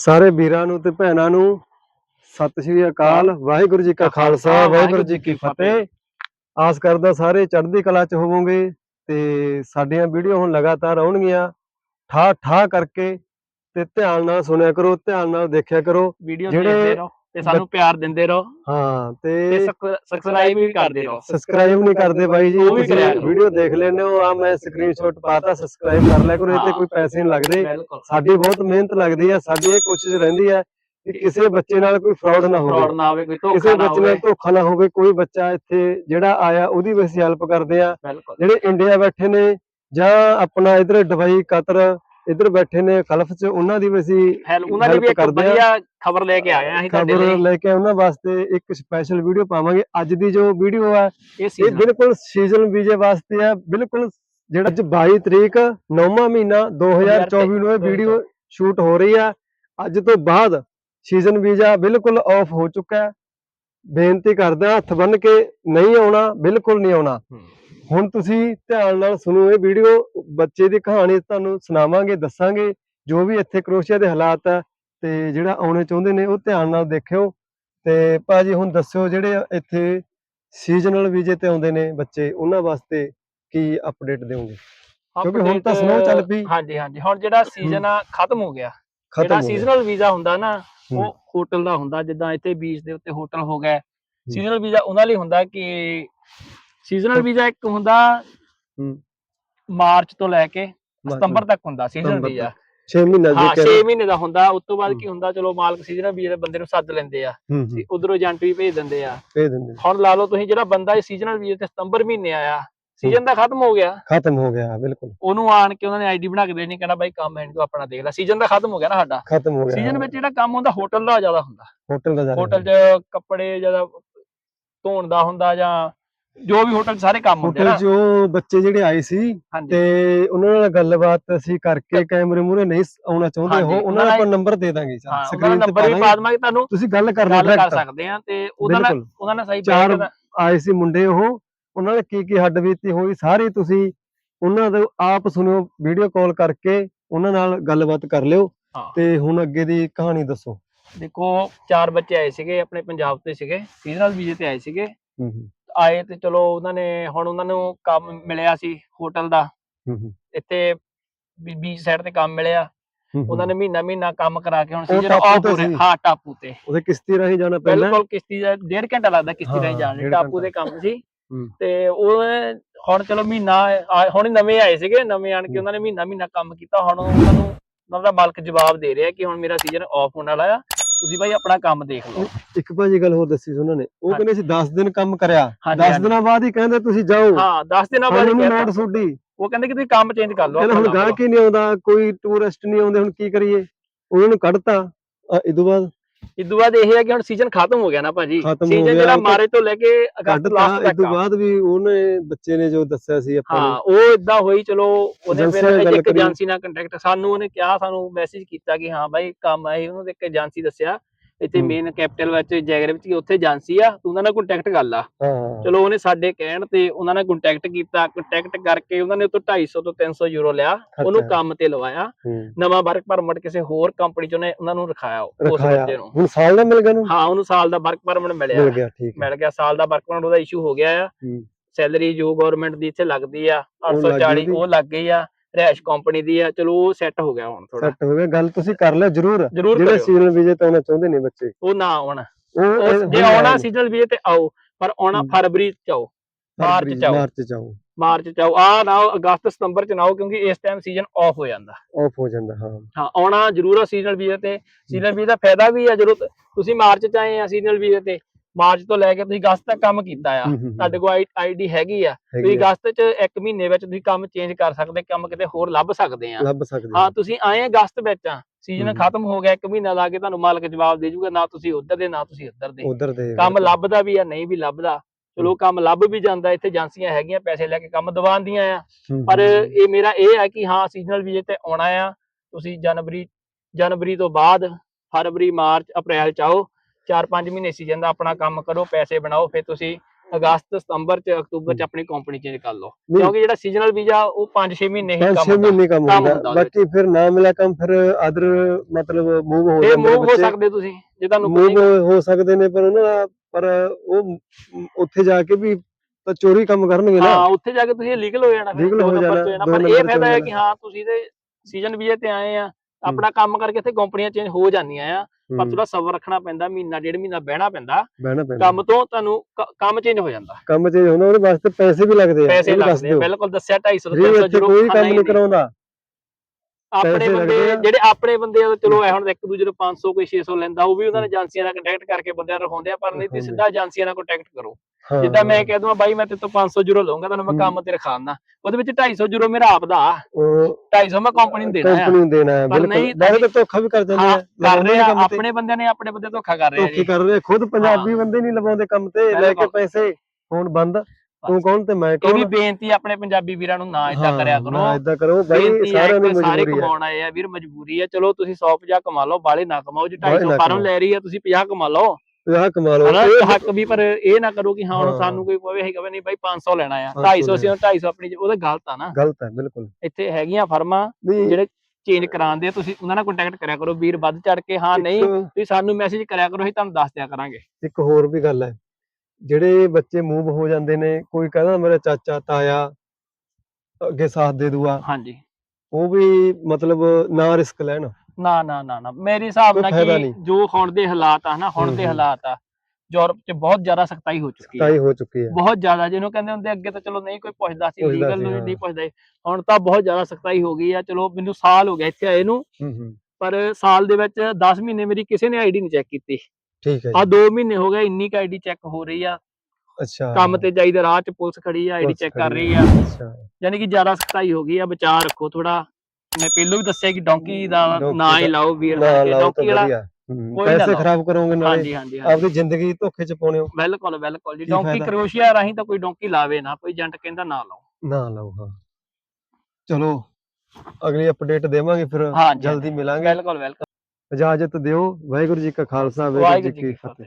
ਸਾਰੇ ਵੀਰਾਂ ਨੂੰ ਤੇ ਭੈਣਾਂ ਨੂੰ ਸਤਿ ਸ਼੍ਰੀ ਅਕਾਲ ਵਾਹਿਗੁਰੂ ਜੀ ਕਾ ਖਾਲਸਾ ਵਾਹਿਗੁਰੂ ਜੀ ਕੀ ਫਤਿਹ। ਆਸ ਕਰਦਾ ਸਾਰੇ ਚੜ੍ਹਦੀ ਕਲਾ ਚ ਹੋਵੋਗੇ ਤੇ ਸਾਡੀਆਂ ਵੀਡੀਓ ਹੁਣ ਲਗਾਤਾਰ ਆਉਣਗੀਆਂ। ਠਾ ਠਾ ਕਰਕੇ ਤੇ ਧਿਆਨ ਨਾਲ ਸੁਣਿਆ ਕਰੋ ਧਿਆਨ ਨਾਲ ਦੇਖਿਆ ਕਰੋ। ਵੀਡੀਓ ਜਿਹੜੇ ਤੇ ਸਾਨੂੰ ਪਿਆਰ ਦਿੰਦੇ ਰਹੋ। ਹਾਂ ਤੇ ਸਬਸਕ੍ਰਾਈਬ ਵੀ ਕਰਦੇ ਰਹੋ। ਸਬਸਕ੍ਰਾਈਬ ਨਹੀਂ ਕਰਦੇ ਬਾਈ ਜੀ ਤੁਸੀਂ। ਵੀਡੀਓ ਦੇਖ ਲੈਂਦੇ ਹੋ ਆ ਮੈਂ ਸਕਰੀਨਸ਼ਾਟ ਪਾਤਾ ਸਬਸਕ੍ਰਾਈਬ ਕਰ ਲਿਆ ਕਰੋ ਹਾਂ। ਕੋਈ ਪੈਸੇ ਨਹੀਂ ਲੱਗਦੇ। ਸਾਡੀ ਬਹੁਤ ਮਿਹਨਤ ਲੱਗਦੀ ਹੈ ਸਾਡੀ ਇਹ ਕੋਸ਼ਿਸ਼ ਰਹਿੰਦੀ ਹੈ ਕਿ ਕਿਸੇ ਬੱਚੇ ਨਾਲ ਕੋਈ ਫਰਾਡ ਨਾ ਫਰਾਡ ਹੋਵੇ ਨਾ ਹੋਵੇ ਕੋਈ ਧੋਖਾ ਨਾ ਬੱਚੇ ਨਾਲ ਹੋਵੇ। ਧੋਖਾ ਨਾ ਹੋਵੇ ਕੋਈ ਬੱਚਾ ਇੱਥੇ ਜਿਹੜਾ ਆਇਆ ਉਹਦੀ ਵੀ ਅਸੀਂ ਹੈਲਪ ਕਰਦੇ ਆ। ਜਿਹੜੇ ਇੰਡੀਆ ਬੈਠੇ ਨੇ ਜਾਂ ਆਪਣਾ ਇਧਰ ਦੁਬਈ ਕਤਰ ਇਧਰ ਬੈਠੇ ਨੇ ਕਲਫ ਚ ਉਹਨਾਂ ਦੀ ਵੀ ਅਸੀਂ ਉਹਨਾਂ ਦੀ ਵੀ ਇੱਕ। ਵਧੀਆ ਖਬਰ ਲੈ ਕੇ ਆਏ ਆ ਅਸੀਂ ਤੁਹਾਡੇ ਖਬਰ ਲਈ। ਲੈ ਕੇ ਉਹਨਾਂ ਵਾਸਤੇ ਇੱਕ ਸਪੈਸ਼ਲ ਵੀਡੀਓ ਪਾਵਾਂਗੇ। ਅੱਜ ਦੀ ਜੋ ਵੀਡੀਓ ਆ ਇਹ ਇਹ ਸੀਜ਼ਨ ਬਿਲਕੁਲ ਸੀਜ਼ਨ ਵੀਜ਼ੇ ਵਾਸਤੇ ਆ। ਬਿਲਕੁਲ ਜਿਹੜਾ ਅੱਜ 22 ਤਰੀਕ 9ਵਾਂ ਮਹੀਨਾ 2024 ਨੂੰ ਇਹ ਵੀਡੀਓ ਸ਼ੂਟ ਹੋ ਰਹੀ ਆ। ਅੱਜ ਤੋਂ ਬਾਅਦ ਸੀਜ਼ਨ ਵੀਜ਼ਾ ਬਿਲਕੁਲ ਆਫ ਹੋ ਚੁੱਕਾ ਹੈ। ਬੇਨਤੀ ਕਰਦਾ ਹੱਥ ਬੰਨ ਕੇ ਨਹੀਂ ਆਉਣਾ ਬਿਲਕੁਲ ਨਹੀਂ ਆਉਣਾ। ਹੁਣ ਤੁਸੀਂ ਧਿਆਨ ਨਾਲ ਸੁਣੋ ਇਹ ਵੀਡੀਓ ਬੱਚੇ ਦੀ ਕਹਾਣੀ ਤੁਹਾਨੂੰ ਸੁਣਾਵਾਂਗੇ ਦੱਸਾਂਗੇ ਜੋ ਵੀ ਇੱਥੇ ਕਰੋਸ਼ੀਆ ਦੇ ਹਾਲਾਤ ਆ ਤੇ ਜਿਹੜਾ ਆਉਣੇ ਚਾਹੁੰਦੇ ਨੇ ਉਹ ਧਿਆਨ ਨਾਲ ਦੇਖਿਓ ਤੇ ਭਾਜੀ ਹੁਣ ਦੱਸਿਓ ਜਿਹੜੇ ਇੱਥੇ ਸੀਜ਼ਨਲ ਵੀਜ਼ੇ ਤੇ ਆਉਂਦੇ ਨੇ ਬੱਚੇ ਉਹਨਾਂ ਵਾਸਤੇ ਕੀ ਅਪਡੇਟ ਦਿਓਗੇ ਕਿਉਂਕਿ ਹੁਣ ਤਾਂ snow ਚੱਲ ਪਈ। ਹਾਂਜੀ ਹਾਂਜੀ ਹੁਣ ਜਿਹੜਾ ਸੀਜ਼ਨ ਆ ਖਤਮ ਹੋ ਗਿਆ ਜਿਹੜਾ ਗਿਆ। ਸੀਜ਼ਨਲ ਵੀਜ਼ਾ ਹੁੰਦਾ ਨਾ। ਉਹ ਹੋਟਲ ਦਾ ਹੁੰਦਾ ਜਿੱਦਾਂ ਇੱਥੇ ਬੀਚ ਦੇ ਉੱਤੇ ਹੋਟਲ ਹੋ ਗਏ ਸੀਜ਼ਨਲ ਵੀਜ਼ਾ ਉਹਨਾਂ ਲਈ ਹੁੰਦਾ ਕਿ ਸੀਜ਼ਨਲ ਵੀਜ਼ਾ ਇੱਕ ਹੁੰਦਾ। ਮਾਰਚ ਤੋਂ ਲੈ ਕੇ ਸਤੰਬਰ ਤੱਕ ਹੁੰਦਾ ਸੀਜ਼ਨਲ ਵੀਜ਼ਾ। 6 ਮਹੀਨੇ ਹਾਂ ਦੇ 6 ਮਹੀਨੇ ਦਾ ਹੁੰਦਾ ਉਸ ਤੋਂ ਬਾਅਦ। ਕੀ ਹੁੰਦਾ ਚਲੋ ਮਾਲਕ ਸੀਜ਼ਨਲ ਵੀਜ਼ੇ ਦੇ ਬੰਦੇ ਨੂੰ ਸੱਦ ਲੈਂਦੇ ਆ। ਹੂੰ ਉਧਰੋਂ ਏਜੰਟ ਵੀ ਭੇਜ ਦਿੰਦੇ ਆ। ਭੇਜ ਦਿੰਦੇ। ਹੁਣ ਲਾ ਲਓ ਤੁਸੀਂ ਜਿਹੜਾ ਬੰਦਾ ਇਹ ਸੀਜ਼ਨਲ ਵੀਜ਼ੇ ਤੇ ਸਤੰਬਰ ਮਹੀਨੇ ਆਇਆ ਸੀਜ਼ਨ ਤਾਂ ਖਤਮ ਹੋ ਗਿਆ। ਖਤਮ ਹੋ ਗਿਆ ਬਿਲਕੁਲ। ਉਹਨੂੰ ਆਣ ਕੇ ਉਹਨਾਂ ਨੇ ਆਈਡੀ ਬਣਾ ਕੇ ਦੇਣੀ ਕਹਿੰਦਾ ਬਾਈ ਕੰਮ ਐਂਡ ਤੋਂ ਆਪਣਾ ਦੇਖ ਲੈ। ਸੀਜ਼ਨ ਤਾਂ ਖਤਮ ਹੋ ਗਿਆ ਨਾ ਸਾਡਾ। ਖਤਮ ਹੋ ਗਿਆ ਸੀਜ਼ਨ ਵਿੱਚ ਜਿਹੜਾ ਕੰਮ ਹੁੰਦਾ ਹੋਟਲ ਦਾ ਜ਼ਿਆਦਾ ਹੁੰਦਾ। ਹੋਟਲ ਦਾ ਜ਼ਿਆਦਾ ਹੋਟਲ 'ਚ ਕੱਪੜੇ ਜ਼ਿਆਦਾ ਧੋਣ ਦਾ ਹੁੰਦਾ ਜਾਂ ਜੋ ਵੀ ਹੋਟਲ ਸਾਰੇ ਕੰਮ ਹੁੰਦੇ ਹੋਟਲ ਨਾ। ਉਹ ਬੱਚੇ ਜਿਹੜੇ ਆਏ ਸੀ ਹਾਂਜੀ। ਤੇ ਉਹਨਾਂ ਨਾਲ ਗੱਲਬਾਤ ਅਸੀਂ ਕਰਕੇ ਕੈਮਰੇ ਮੂਹਰੇ ਨਹੀਂ ਆਉਣਾ ਚਾਹੁੰਦੇ ਹੋ ਉਹਨਾਂ ਉਹਨਾਂ ਦਾ ਆਪਾਂ ਨੰਬਰ ਦੇ ਦਾਂਗੇ ਹਾਂ ਉਹਨਾਂ ਸਕਰੀਨ ਤੇ ਨੰਬਰ ਵੀ ਪਾ ਪਾ ਦੇਵਾਂਗੇ ਤੁਹਾਨੂੰ ਤੁਸੀਂ ਗੱਲ ਕਰ ਗੱਲ। ਸਕਦੇ ਆ ਤੇ ਉਹਨਾਂ ਨਾਲ ਬਿਲਕੁਲ। ਉਹਨਾਂ ਨਾਲ ਸਹੀ ਚਾਰ ਬੈਠ ਆਏ ਸੀ ਮੁੰਡੇ ਉਹ ਉਹਨਾਂ ਨੇ ਕੀ ਕੀ ਹੱਡ ਬੀਤੀ ਹੋਈ ਸਾਰੀ ਤੁਸੀਂ ਉਹਨਾਂ ਦੇ ਆਪ ਸੁਣਿਓ ਵੀਡੀਓ ਕਾਲ ਕਰਕੇ ਉਹਨਾਂ ਨਾਲ ਗੱਲਬਾਤ ਕਰ ਲਿਓ ਹਾਂ। ਤੇ ਹੁਣ ਅੱਗੇ ਦੀ ਕਹਾਣੀ ਦੱਸੋ। ਦੇਖੋ ਚਾਰ ਬੱਚੇ ਆਏ ਸੀਗੇ ਆਪਣੇ ਪੰਜਾਬ ਤੇ ਸੀਗੇ ਸੀਜ਼ਨਲ ਵੀਜ਼ੇ ਤੇ ਆਏ ਸੀਗੇ। ਹੂੰ ਹੂੰ। ਆਏ ਤੇ ਚਲੋ ਉਹਨਾਂ ਨੇ ਹੁਣ ਉਹਨਾਂ ਨੂੰ ਕੰਮ ਮਿਲਿਆ ਸੀ ਹੋਟਲ ਦਾ। ਇੱਥੇ ਬੀਚ ਸਾਈਡ ਤੇ ਕੰਮ ਮਿਲਿਆ। ਉਹਨਾਂ ਨੇ ਮਹੀਨਾ ਮਹੀਨਾ ਕੰਮ ਕਰਾ ਕੇ ਹੁਣ ਸੀਜ਼ਨ ਆਫ ਹੋ ਰਿਹਾ? ਹਾਂ ਟਾਪੂ ਤੇ। ਉਹਦੇ ਕਿਸ਼ਤੀ ਰਾਹੀਂ ਜਾਣਾ ਪੈਂਦਾ? ਬਿਲਕੁਲ ਕਿਸ਼ਤੀ ਦਾ ਡੇਢ ਘੰਟਾ ਲੱਗਦਾ ਕਿਸ਼ਤੀ ਰਾਹੀਂ ਜਾਣ ਲਈ। ਟਾਪੂ ਦੇ। ਕੰਮ ਸੀ। ਤੇ ਉਹ ਹੁਣ ਚਲੋ ਮਹੀਨਾ ਹੁਣ ਨਵੇਂ ਆਏ ਸੀਗੇ। ਨਵੇਂ ਆਣ ਕੇ। ਉਹਨਾਂ ਨੇ ਮਹੀਨਾ ਮਹੀਨਾ ਕੰਮ ਕੀਤਾ। ਹੁਣ ਉਹਨਾਂ ਨੂੰ ਉਹਨਾਂ ਦਾ ਮਾਲਕ ਜਵਾਬ ਦੇ ਰਿਹਾ ਕਿ ਹੁਣ ਮੇਰਾ ਸੀਜ਼ਨ ਆਫ ਹੋਣ ਵਾਲਾ ਆ। ਤੁਸੀਂ ਭਾਈ ਆਪਣਾ ਕੰਮ ਦੇਖ ਲਓ ਇੱਕ ਭਾਜੀ ਗੱਲ ਹੋਰ ਦੱਸੀ ਸੀ ਉਹਨਾਂ ਨੇ ਉਹ। ਕਹਿੰਦੇ ਸੀ 10 ਦਿਨ ਕੰਮ ਕਰਿਆ ਹਾਂਜੀ, 10 ਹਾਂਜੀ। ਦਿਨਾਂ ਬਾਅਦ ਹੀ ਕਹਿੰਦੇ ਤੁਸੀਂ ਜਾਓ ਹਾਂ 10 ਦਿਨਾਂ ਬਾਅਦ ਹੀ ਉਹਨੂੰ ਕਹਿ ਨੋਟ ਸੁੱਡੀ ਉਹ ਕਹਿੰਦੇ ਕਿ ਤੁਸੀਂ ਕੰਮ ਚੇਂਜ ਕਰ ਲਓ ਕਹਿੰਦਾ ਹੁਣ ਲਾ ਗਾਹਕ ਹੀ ਨਹੀਂ ਆਉਂਦਾ ਕੋਈ ਟੂਰਿਸਟ ਨਹੀਂ ਆਉਂਦੇ ਹੁਣ ਕੀ ਕਰੀਏ ਉਹਨਾਂ ਨੂੰ ਕੱਢਤਾ ਇਦੋਂ ਬਾਅਦ। ਇਦੋਂ ਬਾਅਦ ਇਹ ਹੈ ਕਿ ਹੁਣ ਸੀਜ਼ਨ ਖਤਮ ਹੋ ਗਿਆ ਨਾ ਭਾਜੀ ਸੀਜ਼ਨ ਜਿਹੜਾ ਮਾਰੇ ਤੋਂ ਲੈ ਕੇ ਅਗਸਤ ਲਾਸਟ ਤੱਕ ਇਦੋਂ। ਬਾਅਦ ਵੀ ਉਹਨੇ ਬੱਚੇ ਨੇ ਜੋ ਦੱਸਿਆ ਸੀ ਆਪਾਂ ਹਾਂ ਉਹ ਇਦਾਂ ਹੋਈ ਚਲੋ ਉਹਨੇ ਫਿਰ ਇੱਕ। ਏਜੰਸੀ ਨਾਲ ਕੰਟੈਕਟ ਸਾਨੂੰ ਉਹਨੇ ਕਿਹਾ ਸਾਨੂੰ ਮੈਸੇਜ ਕੀਤਾ ਕਿ ਹਾਂ ਬਾਈ ਕੰਮ ਆਏ ਉਹਨੂੰ ਇੱਕ ਏਜੰਸੀ ਦੱਸਿਆ ਇੱਥੇ। ਮੇਨ ਕੈਪੀਟਲ ਵਿੱਚ ਜੈਗਰ ਵਿੱਚ ਉੱਥੇ ਏਜੰਸੀ ਆ ਤੂੰ ਉਹਨਾਂ ਨਾਲ ਕੰਟੈਕਟ ਕਰ ਲਾ ਹਾਂ ਚਲੋ ਉਹਨੇ ਸਾਡੇ ਕਹਿਣ ਤੇ ਉਹਨਾਂ ਨਾਲ ਕੰਟੈਕਟ ਕੀਤਾ ਕੰਟੈਕਟ ਕਰਕੇ ਉਹਨਾਂ ਨੇ ਉਤੋਂ 250 ਤੋਂ 300 ਯੂਰੋ ਲਿਆ ਉਹਨੂੰ। ਕੰਮ ਤੇ ਲਵਾਇਆ। ਨਵਾਂ ਵਰਕ ਪਰਮਿਟ ਕਿਸੇ ਹੋਰ ਕੰਪਨੀ ਚੋਂ ਨੇ ਉਹਨਾਂ ਨੂੰ ਰਖਾਇਆ ਉਸ ਬੱਚੇ ਨੂੰ ਹੁਣ ਸਾਲ ਦਾ ਮਿਲ ਗਿਆ ਨੂੰ ਹਾਂ ਉਹਨੂੰ ਸਾਲ ਦਾ ਵਰਕ ਪਰਮਿਟ ਮਿਲਿਆ ਮਿਲ ਗਿਆ ਠੀਕ ਮਿਲ ਗਿਆ ਸਾਲ ਦਾ ਵਰਕ ਪਰਮਿਟ ਉਹਦਾ ਇਸ਼ੂ ਹੋ ਗਿਆ ਆ। ਸੈਲਰੀ ਜੋ ਗਵਰਨਮੈਂਟ ਦੀ ਇੱਥੇ ਲੱਗਦੀ ਆ ਉਹ ਲੱਗ ਗਈ 840 ਉਹਦੀ। ਉਹ ਲੱਗ ਗਈ ਆ ਰੈਸ਼ ਕੰਪਨੀ ਦੀ ਆ ਚਲੋ ਉਹ ਸੈੱਟ ਹੋ ਗਿਆ ਹੁਣ ਥੋੜਾ ਸੈੱਟ ਹੋ ਗਿਆ ਗੱਲ ਤੁਸੀਂ ਕਰ ਲਿਓ ਜਰੂਰ। ਜ਼ਰੂਰ ਜਿਹੜੇ ਕਰਿਓ। ਸੀਜ਼ਨ ਵੀਜ਼ੇ ਤੇ ਆਉਣਾ ਚਾਹੁੰਦੇ ਨੇ ਬੱਚੇ। ਉਹ ਨਾ ਆਉਣ। ਉਹ ਜੇ ਆਉਣਾ। ਸੀਜ਼ਨਲ ਵੀਜ਼ੇ ਤੇ ਆਓ ਪਰ ਆਉਣਾ। ਫਰਵਰੀ ਚ ਆਓ ਮਾਰਚ ਚ ਆਓ। ਮਾਰਚ ਚ ਆਓ। ਮਾਰਚ ਚ ਆਓ। ਆ ਨਾ ਆਓ, ਅਗਸਤ ਸਤੰਬਰ ਚ ਨਾ ਆਓ ਕਿਉਂਕਿ ਇਸ ਟਾਈਮ ਸੀਜ਼ਨ ਆਫ ਹੋ ਜਾਂਦਾ। ਆਫ ਹੋ ਜਾਂਦਾ ਹਾਂ। ਹਾਂ ਆਉਣਾ ਜ਼ਰੂਰ ਆ ਸੀਜ਼ਨਲ ਵੀਜ਼ੇ ਤੇ। ਸੀਜ਼ਨਲ ਵੀਜ਼ੇ ਦਾ ਫਾਇਦਾ ਵੀ ਆ ਜਦੋਂ ਤ- ਤੁਸੀਂ ਮਾਰਚ ਚ ਆਏ ਆ ਸੀਜ਼ਨਲ ਵੀਜ਼ੇ ਤੇ। ਮਾਰਚ ਤੋਂ ਲੈ ਕੇ ਤੁਸੀਂ ਅਗਸਤ ਤੱਕ ਕੰਮ ਕੀਤਾ ਆ। ਤੁਹਾਡੇ ਕੋਲ ਆਈਡੀ ਹੈਗੀ ਆ। ਤੁਸੀਂ ਆ, ਅਗਸਤ ਚ ਇੱਕ ਮਹੀਨੇ ਵਿੱਚ ਤੁਸੀਂ ਕੰਮ ਚੇਂਜ ਕਰ ਸਕਦੇ ਕੰਮ ਕਿਤੇ ਹੋਰ ਲੱਭ ਸਕਦੇ ਆ। ਲੱਭ ਸਕਦੇ ਹਾਂ ਤੁਸੀਂ ਆਏ ਅਗਸਤ ਵਿੱਚ ਆ। ਸੀਜ਼ਨ। ਖਤਮ ਹੋ ਗਿਆ ਇੱਕ ਮਹੀਨਾ ਲਾ ਕੇ ਤੁਹਾਨੂੰ ਮਾਲਕ ਜਵਾਬ ਦੇ ਜੂਗਾ ਨਾ ਤੁਸੀਂ ਉੱਧਰ ਦੇ ਨਾ ਤੁਸੀਂ ਉੱਧਰ ਦੇ। ਉਧਰ ਦੇ। ਕੰਮ ਲੱਭਦਾ ਵੀ ਆ ਨਹੀਂ ਵੀ ਲੱਭਦਾ। ਚਲੋ ਕੰਮ ਲੱਭ ਵੀ ਜਾਂਦਾ ਇੱਥੇ ਏਜੰਸੀਆਂ ਹੈਗੀਆਂ ਪੈਸੇ ਲੈ ਕੇ ਕੰਮ ਦਵਾਉਂਦੀਆਂ ਆ। ਪਰ ਇਹ ਮੇਰਾ ਇਹ ਹੈ ਕਿ ਹਾਂ ਸੀਜ਼ਨਲ ਵੀਜ਼ੇ ਤੇ ਆਉਣਾ ਆ। ਤੁਸੀਂ ਜਨਵਰੀ ਜਨਵਰੀ ਤੋਂ ਬਾਅਦ ਫਰਵਰੀ ਮਾਰਚ ਅਪ੍ਰੈਲ ਚ ਆਓ। 4-5 ਮਹੀਨੇ ਸੀਜ਼ਨ ਦਾ ਆਪਣਾ ਕੰਮ ਕਰੋ ਪੈਸੇ ਬਣਾਓ ਫਿਰ ਤੁਸੀਂ ਅਗਸਤ ਸਤੰਬਰ ਚ ਅਕਤੂਬਰ ਚ ਆਪਣੀ ਕੰਪਨੀ ਚੇਂਜ ਕਰ ਲਓ। ਕਿਉਂਕਿ ਜਿਹੜਾ ਸੀਜ਼ਨਲ ਵੀਜ਼ਾ ਉਹ 5-6 ਮਹੀਨੇ ਹੀ 5-6 ਕੰਮ ਹੁੰਦਾ। ਮਹੀਨੇ ਕੰਮ ਹੁੰਦਾ ਬਾਕੀ ਫਿਰ ਨਾ ਮਿਲਿਆ ਕੰਮ ਫਿਰ ਅਦਰ ਮਤਲਬ ਮੂਵ ਹੋ ਜਾਂਦੇ ਮੂਵ ਹੋ ਸਕਦੇ ਤੁਸੀਂ ਜੇ ਤੁਹਾਨੂੰ ਮੂਵ ਹੋ ਸਕਦੇ ਨੇ ਪਰ ਉਹਨਾਂ ਦਾ ਪਰ ਉਹ ਉੱਥੇ ਜਾ ਕੇ ਵੀ ਤਾਂ ਚੋਰੀ ਕੰਮ ਕਰਨਗੇ ਨਾ। ਹਾਂ ਉੱਥੇ ਜਾ ਕੇ ਤੁਸੀਂ ਲੀਗਲ ਹੋ ਜਾਣਾ ਹੋ। ਦੋ ਪਰ ਇਹ ਫਾਇਦਾ ਹੋ। ਕਿ ਹਾਂ ਤੁਸੀਂ ਤੇ ਸੀਜ਼ਨ ਵੀਜ਼ੇ ਤੇ ਆਏ ਆ। ਆਪਣਾ ਕੰਮ ਕਰਕੇ ਇੱਥੇ ਕੰਪਨੀਆਂ ਚੇਂਜ ਹੋ ਜਾਂਦੀਆਂ ਆ ਪਰ ਥੋੜਾ ਸਬਰ ਰੱਖਣਾ ਪੈਂਦਾ ਮਹੀਨਾ ਡੇਢ ਮਹੀਨਾ ਬਹਿਣਾ ਪੈਂਦਾ। ਬਹਿਣਾ ਪੈਂਦਾ। ਕੰਮ ਤੋਂ ਤੁਹਾਨੂੰ ਕ- ਕੰਮ ਚੇਂਜ ਹੋ ਜਾਂਦਾ। ਕੰਮ ਚ ਹੁੰਦਾ ਉਹਦੇ ਵਾਸਤੇ ਪੈਸੇ ਵੀ ਲੱਗਦੇ ਆ ਪੈਸੇ ਇਹ ਵੀ ਦੱਸ ਲੱਗਦੇ ਆ, ਦਿਓ। ਬਿਲਕੁਲ ਦੱਸਿਆ 250 ਫ੍ਰੀ 300 ਇੱਥੇ ਜ਼ੀਰੋ ਕੋਈ ਕੰਮ ਨਹੀਂ। ਕਰਾਉਂਦਾ। ਆਪਣੇ ਬੰਦੇ। ਜਿਹੜੇ ਆਪਣੇ ਬੰਦੇ ਆ ਤਾਂ ਚਲੋ ਐ ਹੁਣ ਇੱਕ ਦੂਜੇ ਨੂੰ 500 ਕੋਈ 600 ਲੈਂਦਾ ਉਹ ਵੀ ਉਹਨਾਂ ਨੇ ਏਜੰਸੀਆਂ ਨਾਲ ਕੰਟੈਕਟ ਕਰਕੇ ਬੰਦਿਆਂ ਰਖਾਉਂਦੇ ਆ ਪਰ ਨਹੀਂ ਰਖਾਉਂਦੇ। ਸਿੱਧਾ ਏਜੰਸੀਆਂ ਨਾਲ ਕੰਟੈਕਟ ਕਰੋ ਹਾਂ, ਜਿੱਦਾਂ ਮੈਂ ਕਹਿ ਦਵਾਂ ਬਾਈ ਮੈਂ ਤੇ ਤੋਂ 500 ਯੂਰੋ ਲਵਾਂਗਾ ਤੁਹਾਨੂੰ ਮੈਂ ਹੂੰ। ਕੰਮ ਤੇ ਰਖਾਉਣਾ ਉਹਦੇ ਵਿੱਚ 250 ਯੂਰੋ ਮੇਰਾ ਆਪ ਦਾ ਉਹ 250 ਮੈਂ ਕੰਪਨੀ ਨੂੰ ਦੇਣਾ ਆ ਕੰਪਨੀ ਨੂੰ ਦੇਣਾ ਹੈ ਬਿਲਕੁਲ ਨਹੀਂ, ਬਾਹਰ ਤਾਂ ਧੋਖਾ ਵੀ ਕਰ ਹਾਂ ਆ ਕਰ ਰਹੇ ਆ ਤੇ, ਆਪਣੇ ਬੰਦਿਆਂ ਨੇ ਆਪਣੇ ਬੰਦੇ ਧੋਖਾ ਕਰ ਰਹੇ ਆ ਧੋਖੇ ਕਰ ਰਹੇ। ਖੁਦ ਪੰਜਾਬੀ ਹਾਂ। ਬੰਦੇ ਨਹੀਂ ਲਵਾਉਂਦੇ ਕੰਮ ਤੇ ਲੈ ਕੇ। ਪੈਸੇ ਹੁਣ ਬੰਦ ਤੂੰ ਕੌਣ ਤੇ ਮੈਂ ਇਹ ਵੀ ਕੌਣ ਬੇਨਤੀ ਆ ਆਪਣੇ ਪੰਜਾਬੀ ਵੀਰਾਂ ਨੂੰ ਨਾ ਇਦਾਂ ਕਰਿਆ ਕਰੋ। ਨਾ ਏਦਾਂ ਕਰੋ ਬਾਈ ਬੇਨਤੀ ਸਾਰਿਆਂ ਦੀ ਕਿ ਸਾਰੇ ਮਜਬੂਰੀ ਹੈ। ਕਮਾਉਣ ਆਏ ਆ ਵੀਰ ਮਜਬੂਰੀ ਆ ਚਲੋ ਤੁਸੀਂ 150 ਕਮਾ ਲਓ ਬਾਲੇ ਨਾ ਕਮਾਓ। ਜੇ ਬਾਹਲੇ 250 ਨਾ ਫਾਰਮ। ਲੈ ਰਹੀ ਆ ਤੁਸੀਂ 50 ਕਮਾ ਲਓ। ਆਹ ਕਮਾ ਲਓ। ਹਨਾ ਇਹ ਹੱਕ ਵੀ ਪਰ ਇਹ ਨਾ ਕਰੋ ਕਿ ਹਾਂ ਹੁਣ ਹਾਂ। ਸਾਨੂੰ ਕੋਈ ਕਹੇ ਹੈਗਾ ਵੀ ਨਹੀਂ ਬਾਈ 500 ਲੈਣਾ ਆ। 500 250 ਅਸੀਂ 250 ਆਪਣੀ ਉਹਦਾ ਗਲਤ ਆ ਨਾ। ਗਲਤ ਹੈ ਬਿਲਕੁਲ। ਇੱਥੇ ਹੈਗੀਆਂ ਫਰਮਾਂ ਨਹੀਂ ਜਿਹੜੇ ਚੇਂਜ ਕਰਾਉਂਦੇ ਆ ਤੁਸੀਂ ਉਹਨਾਂ ਨਾਲ ਕੰਟੈਕਟ ਕਰਿਆ ਕਰੋ। ਵੀਰ ਵੱਧ ਚੜ ਕੇ ਹਾਂ ਨਹੀਂ ਇੱਕ- ਤੁਸੀਂ ਸਾਨੂੰ ਮੈਸੇਜ ਕਰਿਆ ਕਰੋ ਅਸੀਂ ਤੁਹਾਨੂੰ ਦੱਸ ਦਿਆ ਕਰਾਂਗੇ। ਇੱਕ ਹੋਰ ਵੀ ਗੱਲ ਹੈ। ਜਿਹੜੇ ਬੱਚੇ ਮੂਵ ਹੋ ਜਾਂਦੇ ਨੇ ਕੋਈ ਕਹਿੰਦਾ ਮੇਰਾ ਚਾਚਾ ਤਾਇਆ ਅੱਗੇ ਸਾਥ ਦੇ ਦੂਆ ਹਾਂਜੀ ਉਹ ਵੀ ਮਤਲਬ ਨਾ ਰਿਸਕ ਲੈਣ ਨਾ ਨਾ ਨਾ ਨਾ ਮੇਰੇ ਹਿਸਾਬ ਕੋਈ ਨਾਲ ਫਾਇਦਾ ਕਿ ਨਹੀਂ। ਜੋ ਹੁਣ ਦੇ ਹਾਲਾਤ ਆ ਨਾ ਹੁਣ ਹੂੰ, ਦੇ ਹੂੰ। ਹਾਲਾਤ ਆ ਯੂਰਪ 'ਚ ਬਹੁਤ ਜ਼ਿਆਦਾ ਸਖਤਾਈ ਹੋ ਚੁੱਕੀ ਹੈ ਤਾਈ ਹੋ ਚੁੱਕੀ ਹੈ ਬਹੁਤ ਜ਼ਿਆਦਾ ਜਿਹਨੂੰ ਕਹਿੰਦੇ ਹੁੰਦੇ ਅੱਗੇ ਤਾਂ ਚਲੋ ਨਹੀਂ ਕੋਈ ਪੁੱਛਦਾ ਸੀ ਪੁੱਛਦਾ ਲੀਗਲ ਸੀ, ਨੂੰ ਹਾਂ। ਨਹੀਂ ਪੁੱਛਦਾ ਸੀ। ਹੁਣ ਤਾਂ ਬਹੁਤ ਜ਼ਿਆਦਾ ਸਖਤਾਈ ਹੋ ਗਈ ਆ ਚਲੋ ਮੈਨੂੰ ਸਾਲ ਹੋ ਗਿਆ ਇੱਥੇ ਆਏ ਨੂੰ ਹੂੰ ਹੂੰ ਪਰ ਸਾਲ ਦੇ ਵਿੱਚ 10 ਮਹੀਨੇ ਮੇਰੀ ਕਿਸੇ ਨੇ ਆਈਡੀ ਨਹੀਂ ਚੈੱਕ ਕੀਤੀ ਠੀਕ ਹੈ ਆ ਜੀ। 2 ਮਹੀਨੇ ਹੋ ਗਏ ਇੰਨੀ ਕ ਆਈਡੀ ਚੈੱਕ ਹੋ ਰਹੀ ਆ। ਅੱਛਾ। ਕੰਮ ਤੇ ਜਾਈਦਾ ਰਾਹ 'ਚ ਪੁਲਿਸ ਖੜੀ ਆ ਆਈਡੀ ਚੈੱਕ ਕਰ ਰਹੀ ਆ। ਅੱਛਾ। ਯਾਨੀ ਕਿ ਜ਼ਿਆਦਾ ਸਖਤਾਈ ਹੋ ਗਈ ਆ ਬਚਾ ਰੱਖੋ ਥੋੜਾ ਮੈਂ ਪਹਿਲਾਂ ਵੀ ਦੱਸਿਆ ਕਿ ਡੌਂਕੀ ਦਾ ਨਾ ਹੀ ਲਾਓ ਵੀਰ ਡੌਂਕੀ ਵਾਲਾ। ਪੈਸੇ। ਖਰਾਬ ਕਰੋਗੇ ਨਾਲੇ। ਹਾਂਜੀ ਹਾਂਜੀ ਹਾਂਜੀ। ਆਪਣੀ ਜ਼ਿੰਦਗੀ ਧੋਖੇ ਚ ਪਾਉਣੇ ਹੋ। ਬਿਲਕੁਲ ਬਿਲਕੁਲ ਜੀ। ਡੌਂਕੀ? ਕਰੋਸ਼ੀਆ ਰਾਹੀਂ ਤਾਂ ਕੋਈ ਡੌਂਕੀ ਲਾਵੇ ਨਾ ਕੋਈ ਏਜੰਟ ਕਹਿੰਦਾ ਨਾ ਲਾਓ। ਨਾ ਲਾਓ ਹਾਂ। ਚਲੋ ਅਗਲੀ ਅਪਡੇਟ ਦੇਵਾਂਗੇ ਫਿਰ। ਜਲਦੀ ਮਿਲਾਂਗੇ। ਬਿਲਕੁਲ ਬਿਲਕੁਲ। ਇਜਾਜ਼ਤ ਦਿਓ। ਵਾਹਿਗੁਰੂ ਜੀ ਕਾ ਖਾਲਸਾ ਵਾਹਿਗੁਰੂ ਜੀ ਕੀ ਫਤਿਹ।